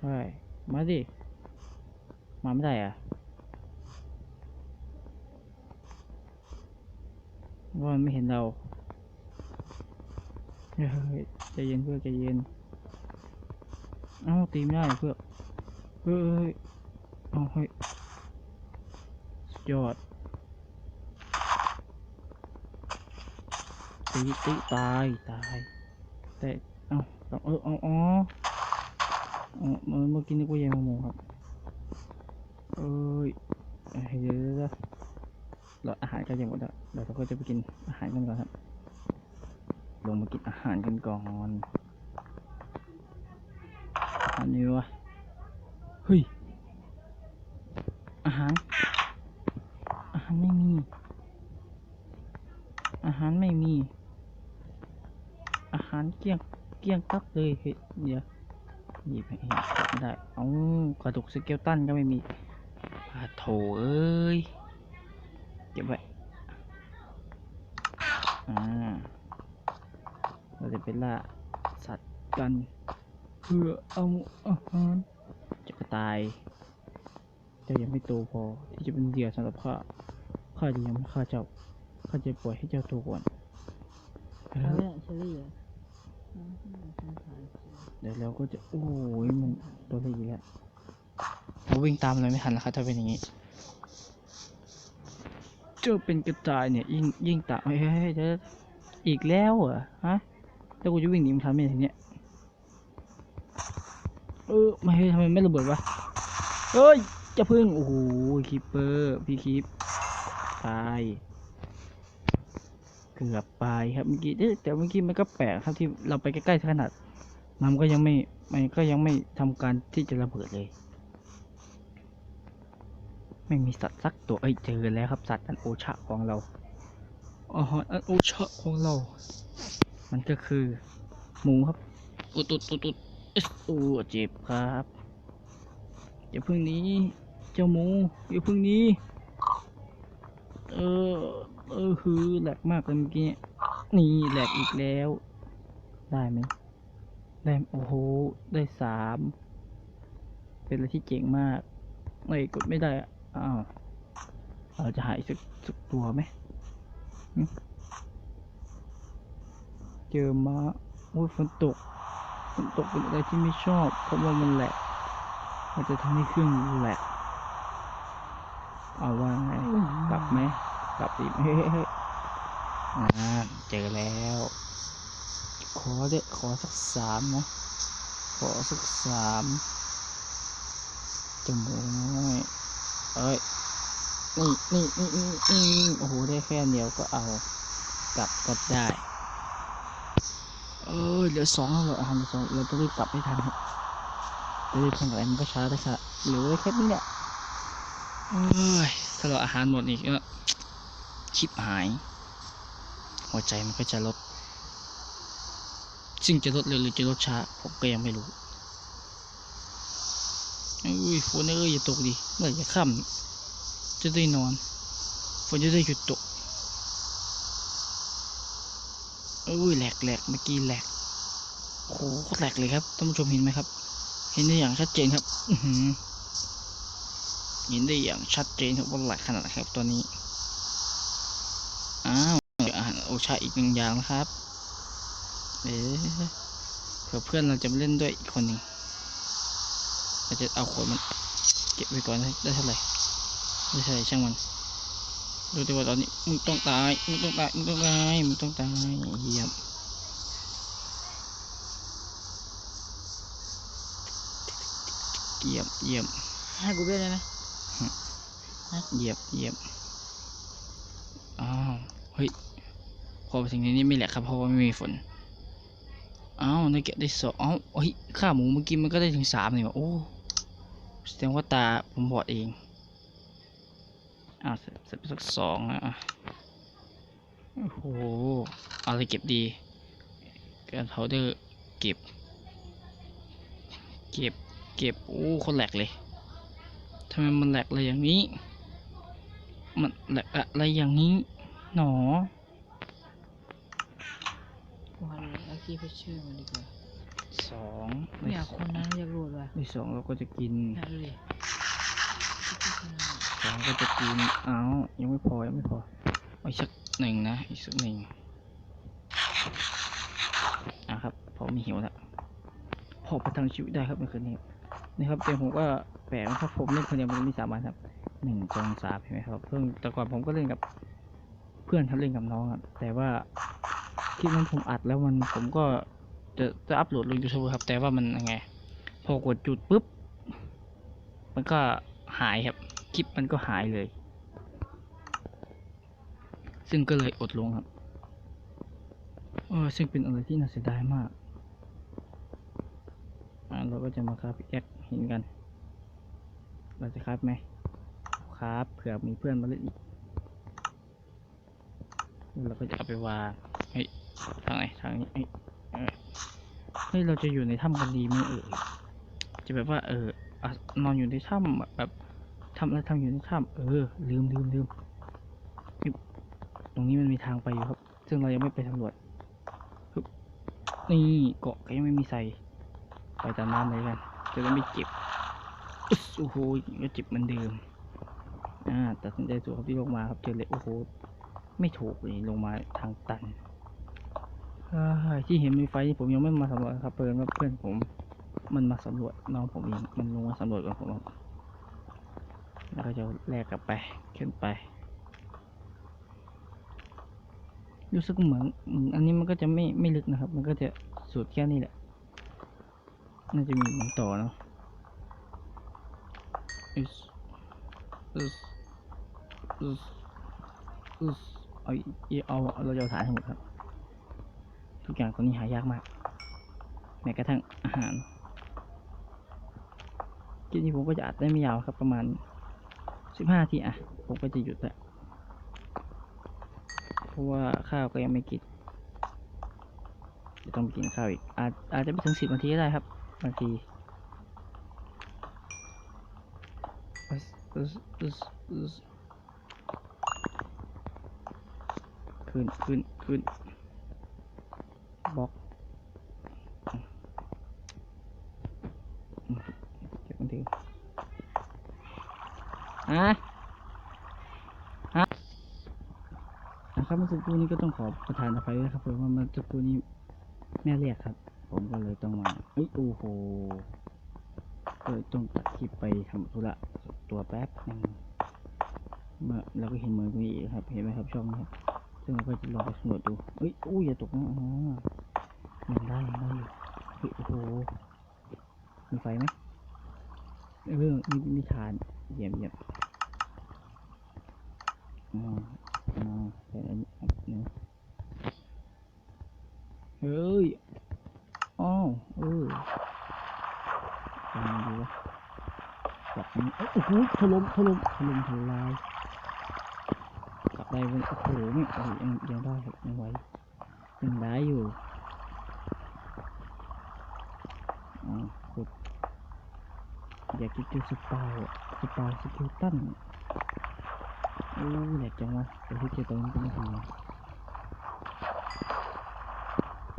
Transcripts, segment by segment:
เฮ้ย มาดิ มาไม่ได้อะว่ามันไม่เห็นเราเฮ้ยใจเย็นเพื่อใจเย็น เอ้าตีไม่ได้เพื่อเฮ้ยเอ้าเฮ้ยยอดตีตีตาย ตาย แต่ เอ้าต้องเออเอาอ๋อ มื่อกี้นึกว่ายังโมครับ เอ้ยเอ้ยเดี๋ยวเดี๋ยวเราอาหารกล้จะหมดแล้วเดี๋ยวเราก็จะไปกินอาหารกันก่อนครับ ลงมากินอาหารกันก่อนอันนี้วะ เฮ้ย อาหาร อาหารไม่มี อาหารไม่มี อาหารเกี้ยง เกี้ยงตับเลยเฮ้ยเดี๋ยว หยิบให้เห็นไม่ได้เอากระดูกสเกลตันก็ไม่มีปาโถเอ้ย เก็บไว้อ่าเราจะไปล่าสัตว์กัน เพื่อเอาอาหารจะกระตายจ้ายังไม่โตพอที่จะเป็นเหยื่อสำหรับข้า ข้าจะยังไม่ฆ่าเจ้า ข้าจะปล่อยให้เจ้าโตก่อนเอาเนี่ เดี๋ยวเราก็จะ โอ้ยมันตัวเล็กอีกแล้วเราวิ่งตามเลยไม่ทันแล้วครับถ้าเป็นอย่างนี้เจ้าเป็นกระต่ายเนี่ยยิ่งยิ่งตามเฮ้ยเฮ้ยเฮ้ยเดี๋ยวอีกแล้วเหรอฮะแล้วกูจะวิ่งหนีมันทันไหมทีเนี้ยเออไม่เฮ้ยทำไมไม่ระเบิดวะเฮ้ยจะพึ่งโอ้โหคีปเปอร์พี่คีปตาย เกือบไปครับเมื่อกี้เอ๊ะแต่เมื่อกี้มันก็แปลกครับที่เราไปใกล้ๆขนาดมันก็ยังไม่มันก็ยังไม่ทำการที่จะระเบิดเลย ไม่มีสัตว์สักตัวเอ้ยเจอแล้วครับสัตว์อันโอชะของเราอาหารอันโอชะของเรา มันก็คือ หมูครับอุดอุดอุดอุดเอ๊ะโอ้เจ็บครับอย่าพึ่งหนี้ เจ้าหมูอย่าพึ่งหนี้ เออ เออคือแหลกมากเลยเมื่อกี้ นี่แหลกอีกแล้ว ได้ไหมได้โอ้โห ได้สาม เป็นอะไรที่เจ๋งมากไม่กดไม่ได้อ้าวเราจะหายสักสักตัวไหม เจอมาโอ้ยฝนตก ฝนตกเป็นอะไรที่ไม่ชอบ เพราะว่ามันแหลกมันจะทำให้เครื่องแหลกเอาว่าไงกลับไหม กลับดิเฮ้ยเฮ้ยเฮ้ยอ่าเจอแล้ว ขอเด็ขอสักสามนะ ขอสักสามจมูกน้อยเอ้ย นี่นี่นี่นี่นี่โอ้โห ได้แค่เดียวก็เอา กลับก็ได้ เอ้ยเหลือสองแล้วเหรออะเหลือสองเราต้องรีบกลับให้ทันครับรีบทำอะไรมันก็ช้าได้ค่ะเหลือแค่นี้เนี่ยเอ้ยถ้าเราอาหารหมดอีกก็ ชิบหาย หัวใจมันก็จะลด ซึ่งจะลดเร็วหรือจะลดช้า ผมก็ยังไม่รู้อุ้ยฝนเอ้ยอย่าตกดิเมื่อไหร่จะค่ำจะได้นอนฝนจะได้หยุดตกอุ้ยแหลกแหลกเมื่อกี้แหลกโอ้โหแหลกเลยครับท่านผู้ชมเห็นไหมครับ เห็นได้อย่างชัดเจนครับอือหือเห็นได้อย่างชัดเจนครับว่าแหลกขนาดไหนครับตัวนี้ อ้าวเดี๋ยวอาหารโอชาอีกหนึ่งอย่างนะครับ เอ๊ะเผื่อเพื่อนเราจะมาเล่นด้วยอีกคนหนึ่งเราจะเอาขวดมันเก็บไว้ก่อนได้ได้เท่าไหร่ไม่ใช่าไหร่ช่างมันดูดีว่าตอนนี้มึงต้องตายมึงต้องตายมึงต้องตายมึงต้องตายเยี่ยมเยี่ยมเยี่ยมให้กูเบี้ยได้ไหมเหยียบเหยียบอ้าว เฮ้ย พอไปถึงในนี้ไม่แหลกครับเพราะว่าไม่มีฝนอ้าวได้เก็บได้สองอ้าวเฮ้ยข้าหมูเมื่อกี้มันก็ได้ถึงสามนี่ว่าโอ้แสดงว่าตาผมบอดเองอ้าวเสร็จเสร็จไปสักสองนะอะโอ้โหเอาอะไรเก็บดีการเผาเดอร์เก็บ เก็บ เก็บ โอ้ คนแหลกเลยทำไมมันแหลกอะไรอย่างนี้ มันแหลกอะไรอย่างนี้ หนอกูหาดูเอาคีย์เพชชื่อมันดีกว่าสองไม่อยากคนนั้นอยากรูดว่ะได้ที่สองเราก็จะกินน่าดูดิสองก็จะกินเอ้ายังไม่พอยังไม่พอเอาอีกสักหนึ่งนะอีกสักหนึ่งอะครับพอมีหิวแล้วพอประทังชีวิตได้ครับในคืนนี้นะครับแต่ผมก็แปลกนะครับผมเล่นคนเดียวมันมีสามวันครับหนึ่งสองสามเห็นไหมครับเพิ่งแต่ก่อนผมก็เล่นกับ เพื่อนครับเล่นกับน้องครับแต่ว่าคลิปนั้นผมอัดแล้วมันผมก็จะจะอัพโหลดลงยูทูบครับ แต่ว่ามันยังไง พอกดจุดปุ๊บ มันก็หายครับ คลิปมันก็หายเลย ซึ่งก็เลยอดลงครับเออซึ่งเป็นอะไรที่น่าเสียดายมากอ่าเราก็จะมาคราฟแอคเห็นกัน เราจะคราฟไหมคราฟเผื่อมีเพื่อนมาเล่นอีก เราก็จะเอาไปวางเฮ้ยทางไหนทางนี้เฮ้ยเฮ้ยเราจะอยู่ในถ้ำกันดีไหมเอ่ยจะแบบว่าเอออนอนอยู่ในถ้ำแบบทำอะไรทำอยู่ในถ้ำเออ ลืมลืมลืมตรงนี้มันมีทางไปอยู่ครับ ซึ่งเรายังไม่ไปสำรวจนี่เกาะก็ยังไม่มีใส่ไปตามน้ำเลยกันจะได้ไม่เจ็บโอ้โหก็เจ็บเหมือนเดิมอ่าตัดสินใจถูกครับที่ลงมาครับเจอเลยโอ้โห ไม่ถูกเลยลงมาทางตันที่เห็นมีไฟนี่ผมยังไม่มาสำรวจครับเพื่อนเพื่อนผม มันมาสำรวจน้องผมเองมันลงมาสำรวจกับผมแล้วก็จะแลกกลับไปขึ้นไปรู้สึกเหมือนอันนี้มันก็จะไม่ไม่ลึกนะครับ มันก็จะสุดแค่นี้แหละ น่าจะมีเหมือนต่อเนาะอึสอึสอึสอึส เอาอีเอาเอาเราจะเอาฐานให้หมดครับ ทุกอย่างตอนนี้หายากมาก แม้กระทั่งอาหารคลิปนี้ผมก็จะอัดได้ไม่ยาวครับประมาณสิบห้าทีอะ ผมก็จะหยุดละเพราะว่าข้าวก็ยังไม่กินจะต้องไปกินข้าวอีก อาจอาจจะไปถึงสิบนาทีก็ได้ครับบางทีอึสอึสอึสอึส ขึ้นขึ้นขึ้นบล็อกเก็บมันถึงฮะฮะนะครับเมื่อสักครู่นี้ก็ต้องขอประทานอภัยด้วยครับเพราะว่าเมื่อสักครู่นี้แม่เรียกครับ ผมก็เลยต้องมาเอ้ยโอ้โหก็เลยต้องตัดคลิปไปทำธุระตัวแป๊บนึงเมื่อเราก็เห็นเหมือนตรงนี้อีกครับ เห็นไหมครับช่องนี้ครับ ซึ่งเราก็จะลองไปสำรวจดูเอ้ยอู้อย่าตกนะอ๋อยังได้ยังได้อยู่เฮ้ยโอ้โหมีไฟไหมเรื่ออมีมีฐานเยี่ยมเยี่ยมอ่าอ่าใส่อันนี้อันนี้เฮ้ยอ้าวเออทำไงดีวะจับนี้เอ้ยโอ้โหถล่มถล่มถล่มทลาย ได้เว้ยโอ้โหไม่โอ้ยังยังได้ครับยังไหวยังได้อยู่ขุดอยากจะเจอสปายอะสปายสกิลตันโอ้แหลกจังวะเดี๋ยวที่เจอตรงนี้ก็ไม่ดีนะ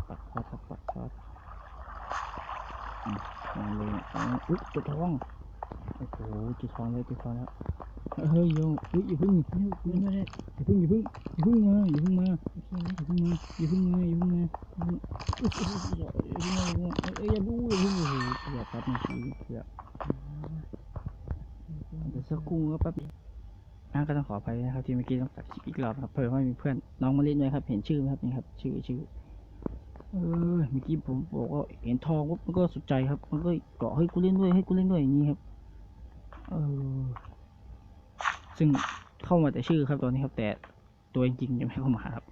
ปักคอดครับปักคอดมาเลยอุ๊ยจุดทองโอ้โหจุดทองแล้วจุดทองแล้ว เฮ้ยโยอุ้ยอย่าพึ่งพึ่งมาเลยอย่าพึ่งอย่าพึ่งอย่าพึ่งมาอย่าพึ่งมาอย่าพึ่งมาอย่าพึ่งมาอย่าพึ่งมาเอ้ยอย่าดูอย่าพึ่งโอ้โหเกือบครับเกือบเดี๋ยวสักครู่ก็แป๊บนั่นก็ต้องขอไปนะครับที่เมื่อกี้ต้องตัดคลิปอีกรอบครับเพื่อให้มีเพื่อนน้องมาเล่นด้วยครับ เห็นชื่อไหมครับนี่ครับ ชื่อชื่อเออเมื่อกี้ผมบอกว่าเห็นทองปุ๊บมันก็สุดใจครับ มันก็เกาะให้กูเล่นด้วยให้กูเล่นด้วยอย่างนี้ครับ เออ ซึ่งเข้ามาแต่ชื่อครับตอนนี้ครับ แต่ตัวจริงๆยังไม่เข้ามาครับ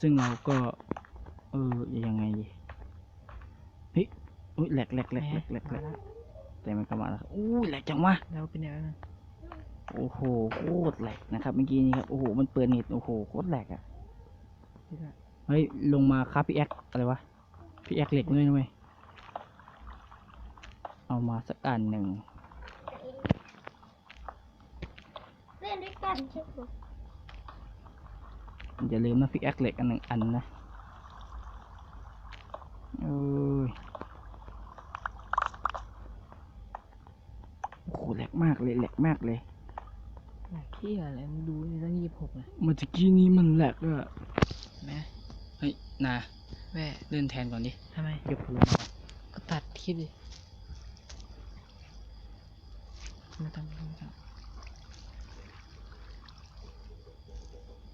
ซึ่งเราก็ เออยังไงดีเฮ้ยอุ้ยแหลกแหลกแหลกแหลกแหลกแหลกแต่มันก็มาแล้วครับอู้ยแหลกจังวะแล้วเป็นยังไงบ้างโอ้โหโคตรแหลกนะครับเมื่อกี้นี้ครับโอ้โหมันเปิดเน็ตโอ้โหโคตรแหลกอะที่ละเฮ้ยลงมาครับพี่แอคอะไรวะพี่แอคเหล็กด้วยนะเว้ยเอามาสักอันหนึ่ง เล่นด้วย กันใช่ไหมอย่าลืมนะพี่แอคเหล็กอันหนึ่งอันนะเอ้ยแหลกมากเลยแหลกมากเลยอยากขี้อะไรมึงดูนี่ตั้งยี่สิบหกเลยเมื่อกี้นี้มันแหลกอะแม่เฮ้ยนาแม่เลื่อนแทนก่อนดิทำไมยกพลังมาก็ตัดคลิปดิไม่ต้องไม่ต้อง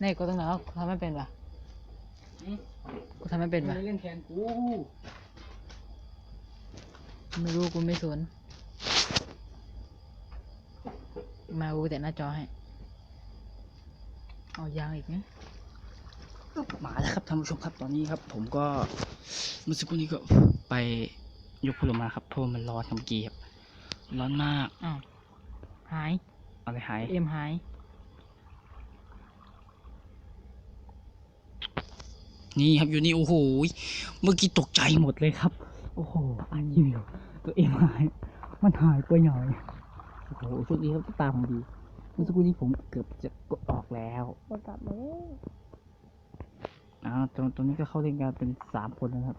นี่กูต้องไหนวะกูทำไม่เป็นปะกูทำไม่เป็นปะเล่นแทนกูไม่รู้กูไม่สนมากูแต่หน้าจอให้เอายางอีกไหมมาแล้วครับท่านผู้ชมครับตอนนี้ครับ ผมก็เมื่อสักครู่นี้ก็ไปยกพลังมาครับเพราะว่ามันร้อนครับเมื่อกี้ครับร้อนมากอ้าวหายอะไรหายเอ็มหาย นี่ครับอยู่นี่โอ้โหเมื่อกี้ตกใจหมดเลยครับ โอ้โหอันนี้ตัวเองหาย มันหายไปหน่อยโอ้โหโชุดนี้ครับตาผมดีเมื่อสักครู่นี้ผมเกือบจะกดออกแล้วกดกลับมาแล้วอ้าวตรงตรงนี้ก็เข้าเล่นกันเป็นสามคนนะครับ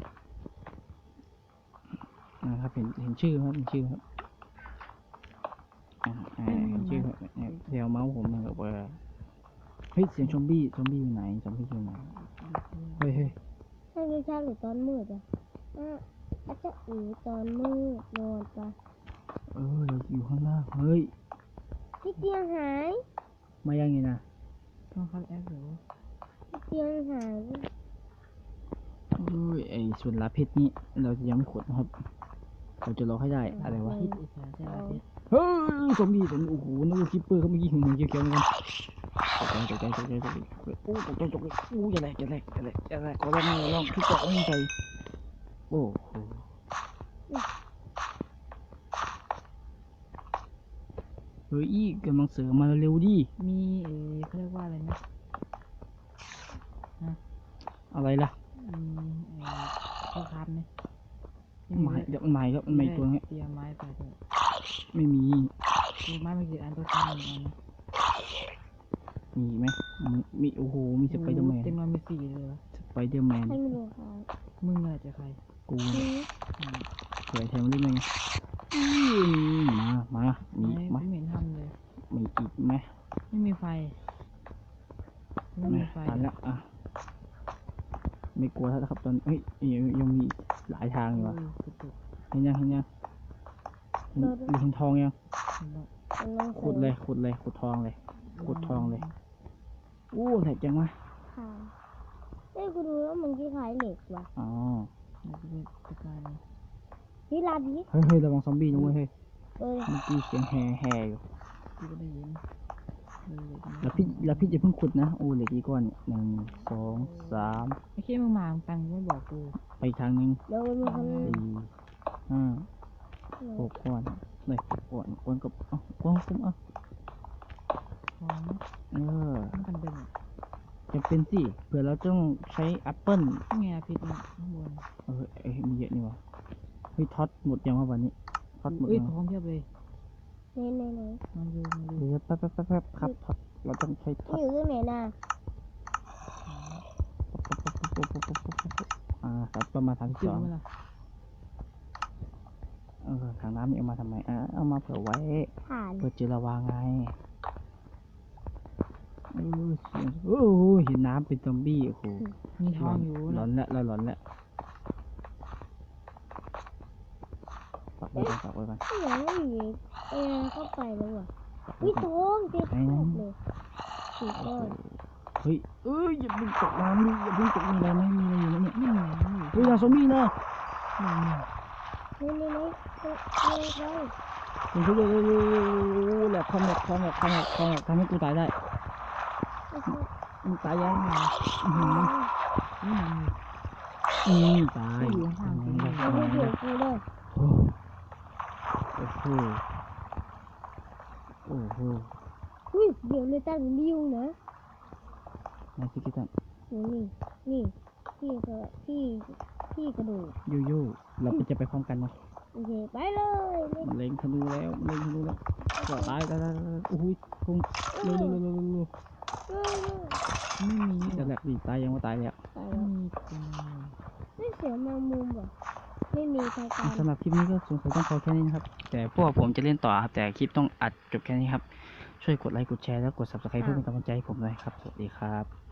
นะครับเห็นเห็นชื่อครับเห็นชื่อครับอ่าอ่าเห็นชื่อครับเนี่ยเดี๋ยวเมาส์ผมนะครับว่า เฮ้ยเสียงซอมบี้ซอมบี้อยู่ไหนซอมบี้อยู่ไหนเฮ้ยเฮ้ยให้ไม่ใช่หรือตอนมืดอะอะอาจจะอือตอนมืดนอนไปเออเราอยู่ข้างล่างเฮ้ยพี่เตียงหายมายังไงนะต้องเข้าแอปหรือพี่เตียงหายเอ้ยไอ้ส่วนลาเพชรนี่เราจะยังไม่ขุดนะครับเราจะรอให้ได้อะไรวะพิษอีกแล้วใช่ไหมพิษเฮ้ยซอมบี้โอ้โหนึกว่าคิปเปอร์เขาเมื่อกี้หิวๆเขียวๆเหมือนกัน จกใจตกใจตกใจโอ้ตกใจตกใจโอ้ย่าแหลกอย่าแหลกอย่าแหลกอย่าแหลกขอร้องขอร้องทุกเกาะไม่ใจโอ้โหเฮ้ยอีกำลังเสริมมาเร็วดิมีเออเขาเรียกว่าอะไรนะอะไรล่ะข้อคับไหมไม้เดี๋ยวมันไม้ก็มันไม้ตัวเนี้ยเตรียมไม้ไปด้วยไม่มีไม้ไม่กี่อันตัวคับหนึ่งอันนะ มีไหมมีมีโอ้โหมีสไปเดอร์แมนเต็มเรามีสี่เลยวะสไปเดอร์แมนให้ไม่รู้ค่ะมึงอะไรจะใครกูอืออืมเผื่อแทนมาเล่นไงอื้อมามามีไม่อีกไหมไม่เห็นทำเลยมีอีกไหมไม่มีไฟไม่มีไฟตันแล้วอะไม่กลัวแล้วนะครับตอนเฮ้ยยังยังมีหลายทางอยู่เอวะอตุกตุกเห็นยังเห็นยังเห็นเห็นทองยังเห็นแล้วมันลองขุดเลยขุดเลยขุดทองเลยขุดทองเลยโอ้แหลกจังวะค่ะเอ้ยกูดูแล้วมันคล้ายๆเหล็กว่ะอ๋อเดี๋ยวกูไปจัดการเลยนี่ลาบีเฮ้ยเฮ้ยระวังซอมบี้นะเว้ยเฮ้ยเออเมื่อกี้เสียงแห่แห่อยู่กูก็ได้ยินเออเดี๋ยวกูแล้วพี่แล้วพี่จะเพิ่งขุดนะโอ้เหล็กอีกก้อนเนี่ยหนึ่งสองสามไม่ใช่มึงมาตังค์ไม่บอกกูไปอีกทางหนึ่งเดี๋ยวมันมีคนสี่ห้าหกก้อนเลยหกก้อนก้อนกับเอ้าก้อนคุ้มเอะ ของ เออ ต้องกันเป็นอะ จะ เป็นสิเผื่อเราต้องใช้แอปเปิ้ลนี่ไงพิษเนี่ยข้างบนเออเอ้ยมีเยอะนี่วะเฮ้ยท็อตหมดยังวะวันนี้ท็อตหมดเอ้ยยังของเพียบเลยไหนไหนไหนมาดูมาดูเดี๋ยวแป๊บแป๊บแป๊บแป๊บครับท็อตเราต้องใช้ท็อนี่ตอยู่ที่ไหนน่ะอ่าครับประมาณสามสิบเจสอองไหมล่ะเออถังน้ำนี่เอามาทำไมอ่าเอามาเผื่อไว้ผ่านเพื่อเจอระวางไง เออเสียงโอ้โหเห็นน้ำเป็นซอมบี้โอ้โหมีทองอยู่หลอนะนละเราหลอนละปักไว้ก่อนปักไว้ก่อนที่ไหนไม่มีเออเข้าไปแล้วว่ะปักไว้วิก่อนทองเจ็บมากเลยสุดยอดเฮ้ยเอ้ยอย่าเพิ่งตกน้ำดิอย่าเพิ่งตกมีอะไรไหมมีอะไรอยู่ไหมเนี่ยนี่ไงนี่ไงเฮ้ยยาซอมบี้นะนี่ไงนี่นี่นี่นี่นี่ผมช่วยเลยแหลกคอมแหลกคอมแหลกคอมแหลกคอมแหลกทำให้กูตายได้ มึงตายยังอื้อหือนี่ไงอืมตายอยู่ข้างกูนี่เอาไปเดี๋ยกูเลยโอ้โหโอ้โหอุ้ยเดี๋ยวเลยตั้งนิ้วนะนายซิกิตันนี่นี่นี่ที่เขาที่ที่กระดูกยูยูเราไปจะไปพร้อมกันนะโอเคไปเลยเล่นมันเล็งธนูแล้วมันเล็งธนูแล้วก็ตายตายตายโอ้โหพุ่งเร็วเร็วเร็วเร็ว ไม่มีจะแหลกดีตายยังว่าตายแล้วๆไปไม่แล้วมีคนเลยนี่เสียงแมงมุมว่ะไม่มีทางการสำหรับคลิปนี้ก็สงสัยต้องพอแค่นี้นะครับ แต่พวกผมจะเล่นต่อครับ แต่คลิปต้องอัดจบแค่นี้ครับ ช่วยกดไลค์กดแชร์แล้วกด subscribe เพื่อเป็นกำลังใจให้ผมด้วยครับ สวัสดีครับ